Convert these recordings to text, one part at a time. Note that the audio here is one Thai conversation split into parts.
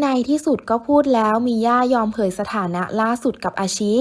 ในที่สุดก็พูดแล้วมีย่ายอมเผยสถานะล่าสุดกับอาชิ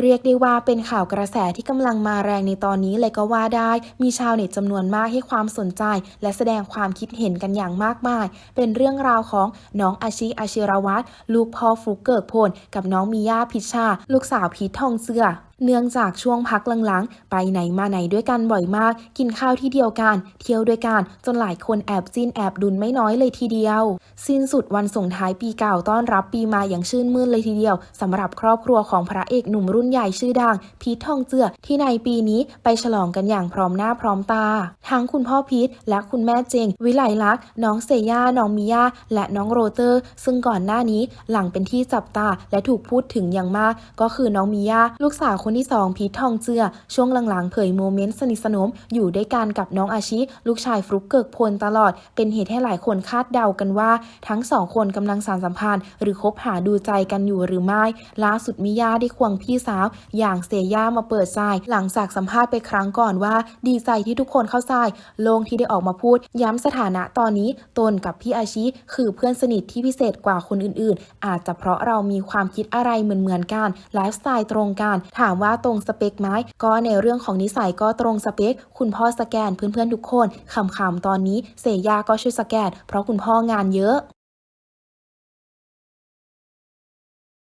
เรียกได้ว่าเป็นข่าวกระแสที่กำลังมาแรงในตอนนี้เลยก็ว่าได้ มีชาวเน็ตจำนวนมากให้ความสนใจ และแสดงความคิดเห็นกันอย่างมากมาย เป็นเรื่องราวของน้องอาชิอาชิรวัตรลูกพ่อฟลุกเกิกพล กับน้องมีย่าพิชชา ลูกสาวพีททองเสือ เนื่องจากช่วงพักหลังๆ ไปไหนมาไหนด้วยกันบ่อยมาก กินข้าวที่เดียวกัน เที่ยวด้วยกัน จนหลายคนแอบจิ้นแอบดุนไม่น้อยเลยทีเดียว สิ้นสุดวันส่งท้ายปีเก่าต้อนรับปีมาอย่างชื่นมื่นเลยทีเดียวสำหรับครอบครัวของพระเอกหนุ่มรุ่นใหญ่ชื่อดัง พีททองเจือที่ในปีนี้ไปฉลองกันอย่างพร้อมหน้าพร้อมตา ทั้งคุณพ่อพีทและคุณแม่เจง วิไลลักษ์น้องเซย่าน้องมิยาและน้องโรเตอร์ ซึ่งก่อนหน้านี้หลังเป็นที่จับตาและถูกพูดถึงอย่างมาก ก็คือน้องมิยาลูกสาวคนที่สองพีททองเจือ ช่วงหลังๆ เผยโมเมนต์สนิทสนม อยู่ด้วยกันกับน้องอาชิ ลูกชายฟลุกเกิกพลตลอด เป็นเหตุให้หลายคนคาดเดากันว่า ทั้งสองคนกำลังสานสัมพันธ์ หรือคบหาดูใจกันอยู่หรือไม่ ล่าสุดมิยาได้ควงพี่สาว อย่างเซย่ามาเปิดใจหลังจากสัมภาษณ์ไปครั้งก่อนว่า ดีใจที่ทุกคนเข้าใจโล่งที่ได้ออกมาพูด ย้ำสถานะตอนนี้ตนกับพี่อาชิคือเพื่อนสนิทที่พิเศษกว่าคนอื่นๆ อาจจะเพราะเรามีความคิดอะไรเหมือนๆกันไลฟ์สไตล์ตรงกันถามว่าตรงสเปคไหมก็ในเรื่องของนิสัยก็ตรงสเปค คุณพ่อสแกนเพื่อนๆทุกคนขำๆตอนนี้เสยาก็ช่วยสแกน เพราะคุณพ่องานเยอะ